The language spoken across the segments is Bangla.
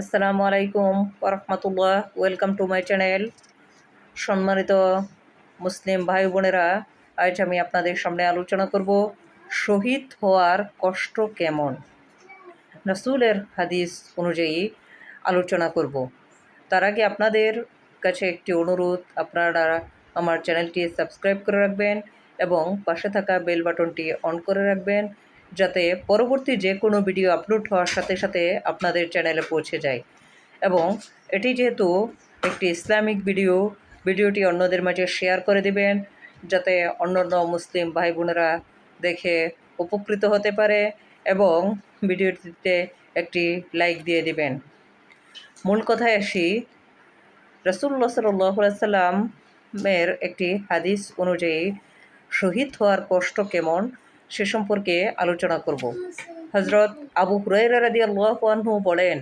আসসালামু আলাইকুম ওরহমতুল্লাহ ওয়েলকাম টু মাই চ্যানেল। সম্মানিত মুসলিম ভাই বোনেরা, আজ আমি আপনাদের সামনে আলোচনা করব শহীদ হওয়ার কষ্ট কেমন? রাসূলের হাদিস অনুযায়ী আলোচনা করব। তার আগে আপনাদের কাছে একটি অনুরোধ, আপনারা আমার চ্যানেলটি সাবস্ক্রাইব করে রাখবেন এবং পাশে থাকা বেল বাটনটি অন করে রাখবেন। যাতে পরবর্তী যে কোনো ভিডিও আপলোড হওয়ার সাথে সাথে আপনাদের চ্যানেলে পৌঁছে যায়। এবং এটি যেহেতু একটি ইসলামিক ভিডিও, ভিডিওটি অন্যদের মাঝে শেয়ার করে দিবেন, যাতে অন্যান্য মুসলিম ভাই বোনেরা দেখে উপকৃত হতে পারে এবং ভিডিওটিতে একটি লাইক দিয়ে দিবেন। মূল কথায় আসি রসুল্লা সাল্লামের একটি হাদিস অনুযায়ী শহীদ হওয়ার কষ্ট কেমন? সে সম্পর্কে আলোচনা করব। হজরত আবু হুরাইরা রাদি আল্লাহু বলেন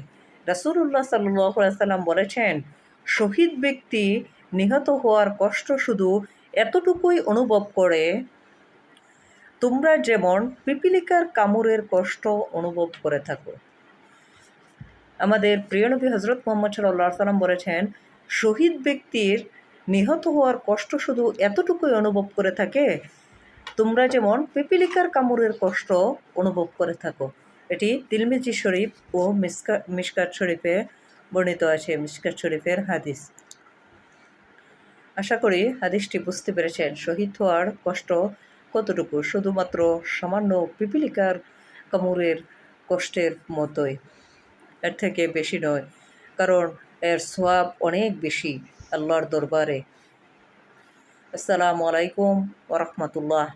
রাসুল্লাহ সাল্লাম বলেছেন, শহীদ ব্যক্তি নিহত হওয়ার কষ্ট শুধু এতটুকুই অনুভব করে, তোমরা যেমন পিপিলিকার কামড়ের কষ্ট অনুভব করে থাকো। আমাদের প্রিয় নবী হজরত মোহাম্মদ সাল্লাহ সাল্লাম বলেছেন, শহীদ ব্যক্তির নিহত হওয়ার কষ্ট শুধু এতটুকুই অনুভব করে থাকে তোমরা যেমন পিপিলিকার কামড়ের কষ্ট অনুভব করে থাকো, এটি তিলমিজি শরীফ ও মিসকা, মিসকাত শরীফে বর্ণিত আছে, মিসকাত শরীফের হাদিস। আশা করি হাদিসটি বুঝতে পেরেছেন, শহীদ হওয়ার কষ্ট কতটুকু? শুধুমাত্র সামান্য পিপিলিকার কামড়ের কষ্টের মতোই। এর থেকে বেশি নয়, কারণ এর সোয়াব অনেক বেশি আল্লাহর দরবারে। আসসালামু আলাইকুম ওরহমতুল্লাহ